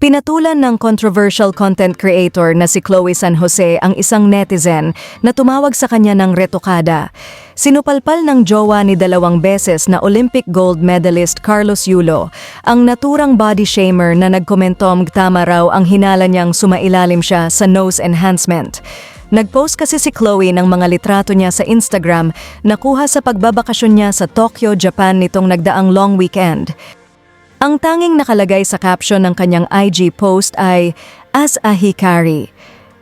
Pinatulan ng controversial content creator na si Chloe San Jose ang isang netizen na tumawag sa kanya ng retokada. Sinupalpal ng jowa ni dalawang beses na Olympic gold medalist Carlos Yulo ang naturang body shamer na nagkomentom tama raw ang hinala niyang sumailalim siya sa nose enhancement. Nagpost kasi si Chloe ng mga litrato niya sa Instagram na kuha sa pagbabakasyon niya sa Tokyo, Japan nitong nagdaang long weekend. Ang tanging nakalagay sa caption ng kanyang IG post ay, As a Hikari.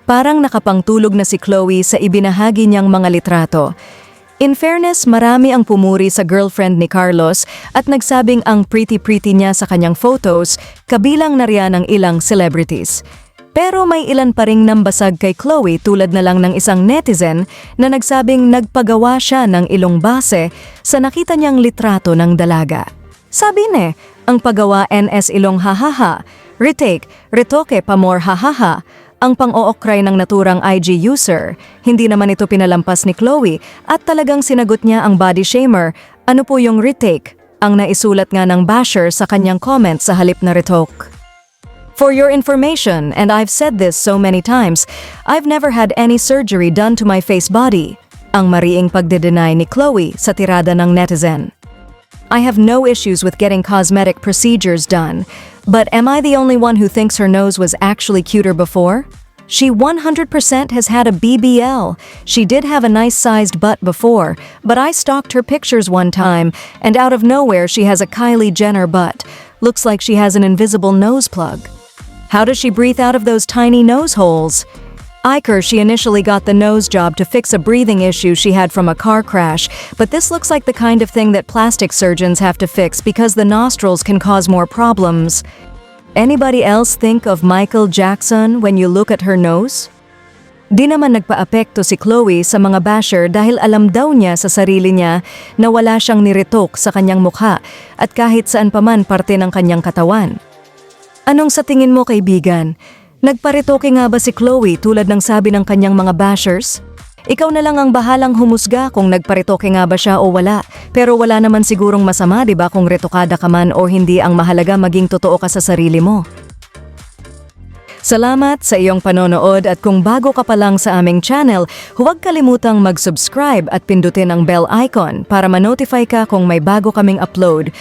Parang nakapangtulog na si Chloe sa ibinahagi niyang mga litrato. In fairness, marami ang pumuri sa girlfriend ni Carlos at nagsabing ang pretty-pretty niya sa kanyang photos, kabilang na riyan ang ilang celebrities. Pero may ilan pa ring nambasag kay Chloe tulad na lang ng isang netizen na nagsabing nagpagawa siya ng ilong base sa nakita niyang litrato ng dalaga. Sabi ne, ang paggawa NS ilong hahaha, retake, retoke pa more hahaha, ang pang-ookray ng naturang IG user. Hindi naman ito pinalampas ni Chloe at talagang sinagot niya ang body shamer. Ano po yung retake? Ang naisulat nga ng basher sa kanyang comment sa halip na retoke. For your information, and I've said this so many times, I've never had any surgery done to my face body. Ang mariing pagde-deny ni Chloe sa tirada ng netizen. I have no issues with getting cosmetic procedures done, but am I the only one who thinks her nose was actually cuter before? She 100% has had a BBL. She did have a nice sized butt before, but I stalked her pictures one time, and out of nowhere she has a Kylie Jenner butt. Looks like she has an invisible nose plug. How does she breathe out of those tiny nose holes? Iker, she initially got the nose job to fix a breathing issue she had from a car crash, but this looks like the kind of thing that plastic surgeons have to fix because the nostrils can cause more problems. Anybody else think of Michael Jackson when you look at her nose? Di naman nagpa-apekto si Chloe sa mga basher dahil alam daw niya sa sarili niya na wala siyang niretok sa kanyang mukha at kahit saan paman parte ng kanyang katawan. Anong sa tingin mo kaibigan? Nagparetoke nga ba si Chloe tulad ng sabi ng kanyang mga bashers? Ikaw na lang ang bahalang humusga kung nagparetoke nga ba siya o wala. Pero wala naman sigurong masama 'di ba kung retokada ka man o hindi ang mahalaga maging totoo ka sa sarili mo. Salamat sa iyong panonood at kung bago ka pa lang sa aming channel, huwag kalimutang mag-subscribe at pindutin ang bell icon para ma-notify ka kung may bago kaming upload.